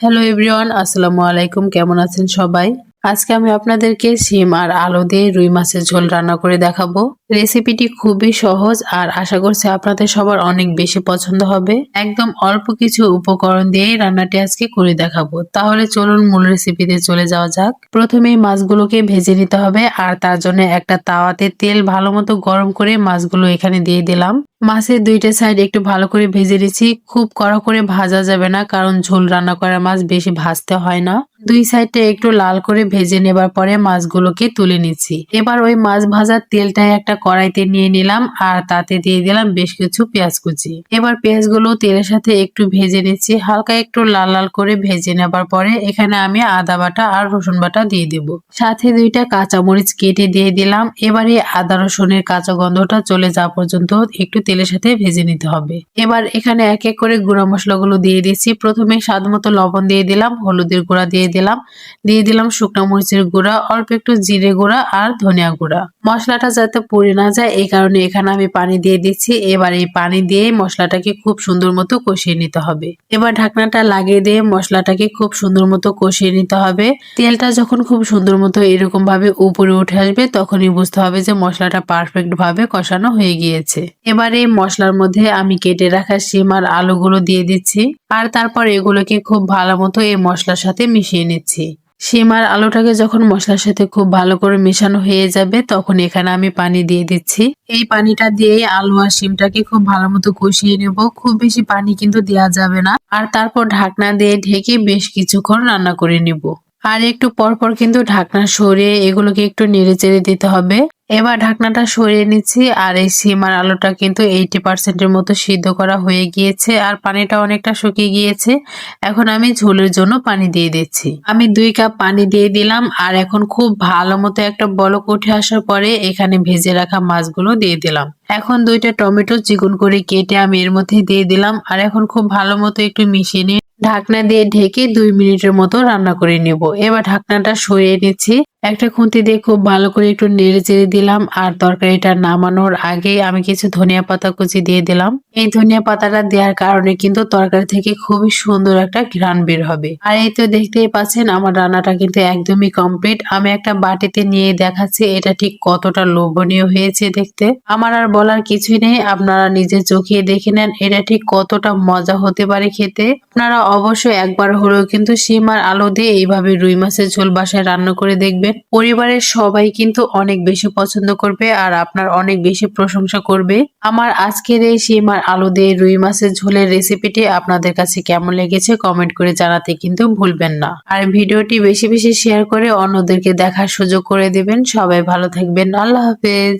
Hello everyone আসসালামু আলাইকুম, কেমন আছেন সবাই? আজকে আমি আপনাদেরকে শিম আর আলু দিয়ে রুই মাছের ঝোল রান্না করে দেখাবো। রেসিপিটি খুবই সহজ আর আশা করছি আপনাদের সবার অনেক বেশি পছন্দ হবে। একদম অল্প কিছু উপকরণ দিয়েই রান্নাটি আজকে করে দেখাবো। তাহলে চলুন মূল রেসিপিতে চলে যাওয়া যাক। প্রথমেই মাছগুলোকে ভেজে নিতে হবে আর তার জন্য একটা তাওয়াতে তেল ভালো মতো গরম করে মাছগুলো এখানে দিয়ে দিলাম। মাছের দুইটা সাইড একটু ভালো করে ভেজে নিচ্ছি। খুব কড়া করে ভাজা যাবে না, কারণ ঝোল রান্না করা মাছ বেশি ভাজতে হয় না। দুই সাইডটা একটু লাল করে ভেজে নেবার পরে মাছগুলোকে তুলে নিচ্ছি। এবার ওই মাছ ভাজার তেলটাই একটা কড়াইতে নিয়ে নিলাম, আর তাতে দিয়ে দিলাম বেশ কিছু পেঁয়াজ কুচি। এবার পেঁয়াজগুলো তেলের সাথে একটু ভেজে নিচ্ছি। হালকা একটু লাল লাল করে ভেজে নেবার পরে এখানে আমি আদা বাটা আর রসুন বাটা দিয়ে দিব। সাথে দুইটা কাঁচামরিচ কেটে দিয়ে দিলাম। এবারে আদা রসুনের কাঁচা গন্ধটা চলে যাওয়া পর্যন্ত একটু তেলের সাথে ভেজে নিতে হবে। এবার এখানে এক এক করে গুঁড়া মশলাগুলো দিয়ে দিচ্ছি প্রথমে স্বাদ মতো লবণ দিয়ে দিলাম, হলুদের গুঁড়া দিয়ে দিলাম। দিয়ে দিলাম শুকনো মরিচের গুঁড়া, অল্প একটু জিরে গুঁড়া আর ধনিয়া গুঁড়া। মশলাটা যাতে পুড়ে না যায়, এই কারণে এখানে আমি পানি দিয়ে দিচ্ছি। এবার এই পানি দিয়ে মশলাটাকে খুব সুন্দর মতো কষিয়ে নিতে হবে। এবার ঢাকনাটা লাগিয়ে দিয়ে মশলাটাকে খুব সুন্দর মতো কষিয়ে নিতে হবে। তেলটা যখন খুব সুন্দর মতো এরকম ভাবে উপরে উঠে আসবে, তখনই বুঝতে হবে যে মশলাটা পারফেক্ট ভাবে কষানো হয়ে গিয়েছে। এবার এই মশলার মধ্যে আমি কেটে রাখা শিম আর আলুগুলো দিয়ে দিচ্ছি। আর তারপর এগুলোকে খুব ভালো মতো এই মশলার সাথে মিশিয়ে নিচ্ছি। শিম আর আলুটাকে যখন মশলার সাথে খুব ভালো করে মেশানো হয়ে যাবে, তখন এখানে আমি পানি দিয়ে দিচ্ছি। এই পানিটা দিয়ে আলু আর শিমটাকে খুব ভালো মতো কষিয়ে নেব। খুব বেশি পানি কিন্তু দেওয়া যাবে না। আর তারপর ঢাকনা দিয়ে ঢেকে বেশ কিছুক্ষণ রান্না করে নিব। আর একটু পরপর কিন্তু ঢাকনা সরিয়ে এগুলোকে একটু নেড়ে চেড়ে দিতে হবে। এবার ঢাকনাটা সরিয়ে নিচ্ছি আর এই সিম আর আলুটা কিন্তু এইটি পার্সেন্টের মতো সিদ্ধ করা হয়ে গিয়েছে আর পানিটা অনেকটা শুকিয়ে গিয়েছে। এখন আমি ঝোলের জন্য পানি দিয়ে দিচ্ছি। আমি দুই কাপ পানি দিয়ে দিলাম আর এখন খুব ভালো মতো একটা বলক উঠে আসার পরে এখানে ভেজে রাখা মাছগুলো দিয়ে দিলাম। এখন দুইটা টমেটো চিকন করে কেটে আমি এর মধ্যে দিয়ে দিলাম আর এখন খুব ভালো মতো একটু মিশিয়ে নিয়ে ঢাকনা দিয়ে ঢেকে দুই মিনিটের মতো রান্না করে নেব। এবার ঢাকনাটা সরিয়ে নিচ্ছি। একটা খুন্তি দিয়ে খুব ভালো করে একটু নেড়ে চেড়ে দিলাম, আর তরকারিটা নামানোর আগে আমি কিছু ধনিয়া পাতা কুচি দিয়ে দিলাম। এই ধনিয়া পাতাটা দেওয়ার কারণে কিন্তু তরকারি থেকে খুবই সুন্দর একটা ঘ্রাণ বের হবে। আর এই তো দেখতেই পাচ্ছেন, আমার রান্নাটা কিন্তু একদমই কমপ্লিট আমি একটা বাটিতে নিয়ে দেখাচ্ছি, এটা ঠিক কতটা লোভনীয় হয়েছে দেখতে। আমার আর বলার কিছুই নেই, আপনারা নিজের চোখে দেখে নেন, এটা ঠিক কতটা মজা হতে পারে খেতে। আপনারা অবশ্যই একবার হলেও কিন্তু শিম আর আলু দিয়ে এইভাবে রুই মাছের ঝোল বাসায় রান্না করে দেখবেন। পরিবারের সবাই কিন্তু অনেক বেশি পছন্দ করবে আর আপনার অনেক বেশি প্রশংসা করবে। আমার আজকের এই সীমার আলু দিয়ে রুই মাছের ঝোলের রেসিপিটি আপনাদের কাছে কেমন লেগেছে কমেন্ট করে জানাতে কিন্তু ভুলবেন না। আর ভিডিওটি বেশি বেশি শেয়ার করে অন্যদেরকে দেখার সুযোগ করে দেবেন। সবাই ভালো থাকবেন। আল্লাহ হাফেজ।